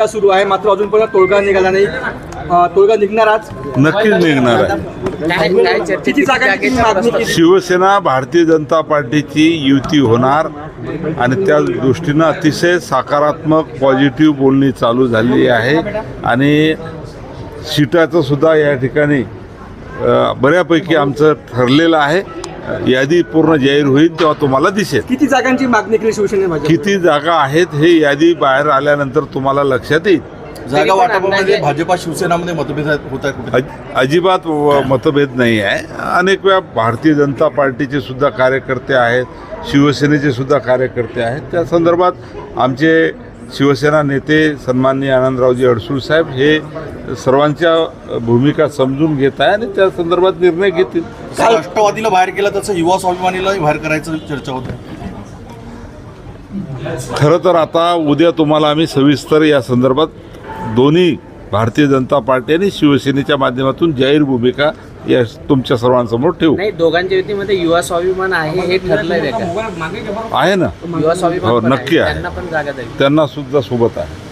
सुरू आहे. मात्र अजूनपर्यंत तोडगा निघाला नाही. तोडगा निघणार आज. नक्कीच निघणार आहे. शिवसेना भारतीय जनता पार्टीची युती होणार आणि त्या दृष्टीनं अतिशय सकारात्मक पॉझिटिव्ह बोलणी चालू झाली आहे. आणि सीटाचं सुद्धा या ठिकाणी बऱ्यापैकी आमचं ठरलेलं आहे. यादी पूर्ण जाहीर होईल तेव्हा तुम्हाला दिसेल. किती जागांची मागणी केली शिवसेने भाजप किती जागा आहेत हे यादी बाहेर आल्यानंतर तुम्हाला लक्षात येईल. जागा वाटपामध्ये भाजपा शिवसेनामध्ये मतभेद होत आहे अजिबात व- मतभेद नाही आहे. अनेक वेळा भारतीय जनता पार्टीचे सुद्धा कार्यकर्ते आहेत शिवसेनेचे सुद्धा कार्यकर्ते आहेत. त्या संदर्भात आमचे शिवसेना नेते सन्माननीय आनंदरावजी अडसूळ साहेब हे सर्वांच्या भूमिका समजून घेत आहे आणि त्या संदर्भात निर्णय घेतील. राष्ट्रवादीला बाहेर केलं तसं युवा स्वाभिमानीलाही बाहेर करायचं चर्चा होते खरं तर आता उद्या तुम्हाला आम्ही सविस्तर या संदर्भात दोन्ही भारतीय जनता पार्टी आणि शिवसेनेच्या माध्यमातून जाहीर भूमिका या तुमच्या सर्वांसमोर ठेवू. नाही दोघांच्या युतीमध्ये युवा स्वाभिमान आहे हे ठरलंय आहे ना? युवा स्वाभिमान हो, पण नक्की आहे. त्यांना पण जागा द्यावी. त्यांना सुद्धा सोबत आहे.